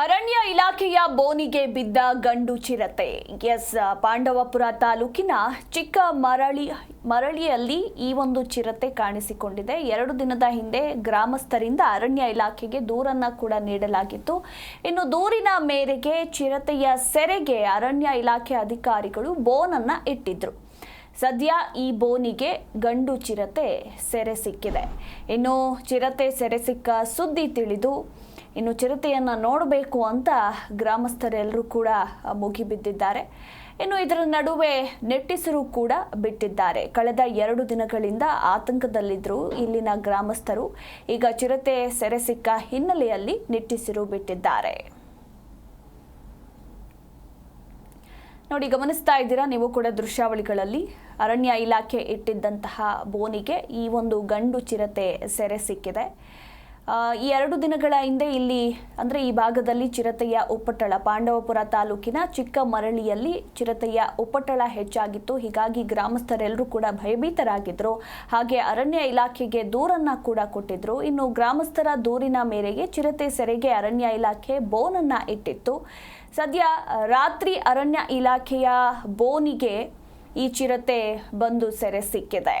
ಅರಣ್ಯ ಇಲಾಖೆಯ ಬೋನಿಗೆ ಬಿದ್ದ ಗಂಡು ಚಿರತೆ. ಎಸ್, ಪಾಂಡವಪುರ ತಾಲೂಕಿನ ಚಿಕ್ಕ ಮರಳಿ ಮರಳಿಯಲ್ಲಿ ಈ ಒಂದು ಚಿರತೆ ಕಾಣಿಸಿಕೊಂಡಿದೆ. ಎರಡು ದಿನದ ಹಿಂದೆ ಗ್ರಾಮಸ್ಥರಿಂದ ಅರಣ್ಯ ಇಲಾಖೆಗೆ ದೂರನ್ನ ಕೂಡ ನೀಡಲಾಗಿತ್ತು. ಇನ್ನು ದೂರಿನ ಮೇರೆಗೆ ಚಿರತೆಯ ಸೆರೆಗೆ ಅರಣ್ಯ ಇಲಾಖೆ ಅಧಿಕಾರಿಗಳು ಬೋನನ್ನ ಇಟ್ಟಿದ್ರು. ಸದ್ಯ ಈ ಬೋನಿಗೆ ಗಂಡು ಚಿರತೆ ಸೆರೆ ಸಿಕ್ಕಿದೆ. ಇನ್ನು ಚಿರತೆ ಸೆರೆ ಸಿಕ್ಕ ಸುದ್ದಿ ತಿಳಿದು ಇನ್ನು ಚಿರತೆಯನ್ನು ನೋಡಬೇಕು ಅಂತ ಗ್ರಾಮಸ್ಥರೆಲ್ಲರೂ ಕೂಡ ಮುಗಿಬಿದ್ದಿದ್ದಾರೆ. ಇನ್ನು ಇದರ ನಡುವೆ ನೆಟ್ಟಿಸರು ಕೂಡ ಬಿಟ್ಟಿದ್ದಾರೆ. ಕಳೆದ ಎರಡು ದಿನಗಳಿಂದ ಆತಂಕದಲ್ಲಿದ್ದರು ಇಲ್ಲಿನ ಗ್ರಾಮಸ್ಥರು. ಈಗ ಚಿರತೆ ಸೆರೆ ಸಿಕ್ಕ ಹಿನ್ನೆಲೆಯಲ್ಲಿ ನಿಟ್ಟಿಸಿರು ಬಿಟ್ಟಿದ್ದಾರೆ. ನೋಡಿ, ಗಮನಿಸ್ತಾ ಇದ್ದೀರಾ? ನೀವು ಕೂಡ ದೃಶ್ಯಾವಳಿಗಳಲ್ಲಿ ಅರಣ್ಯ ಇಲಾಖೆ ಇಟ್ಟಿದ್ದಂತಹ ಬೋನಿಗೆ ಈ ಒಂದು ಗಂಡು ಚಿರತೆ ಸೆರೆ ಸಿಕ್ಕಿದೆ. ಈ ಎರಡು ದಿನಗಳ ಹಿಂದೆ ಇಲ್ಲಿ, ಅಂದರೆ ಈ ಭಾಗದಲ್ಲಿ ಚಿರತೆಯ ಉಪ್ಪಟಳ ಪಾಂಡವಪುರ ತಾಲೂಕಿನ ಚಿಕ್ಕ ಮರಳಿಯಲ್ಲಿ ಚಿರತೆಯ ಉಪ್ಪಟಳ ಹೆಚ್ಚಾಗಿತ್ತು. ಹೀಗಾಗಿ ಗ್ರಾಮಸ್ಥರೆಲ್ಲರೂ ಕೂಡ ಭಯಭೀತರಾಗಿದ್ದರು ಹಾಗೆ ಅರಣ್ಯ ಇಲಾಖೆಗೆ ದೂರನ್ನ ಕೂಡ ಕೊಟ್ಟಿದ್ರು. ಇನ್ನು ಗ್ರಾಮಸ್ಥರ ದೂರಿನ ಮೇರೆಗೆ ಚಿರತೆ ಸೆರೆಗೆ ಅರಣ್ಯ ಇಲಾಖೆ ಬೋನನ್ನ ಇಟ್ಟಿತ್ತು. ಸದ್ಯ ರಾತ್ರಿ ಅರಣ್ಯ ಇಲಾಖೆಯ ಬೋನಿಗೆ ಈ ಚಿರತೆ ಬಂದು ಸೆರೆ ಸಿಕ್ಕಿದೆ.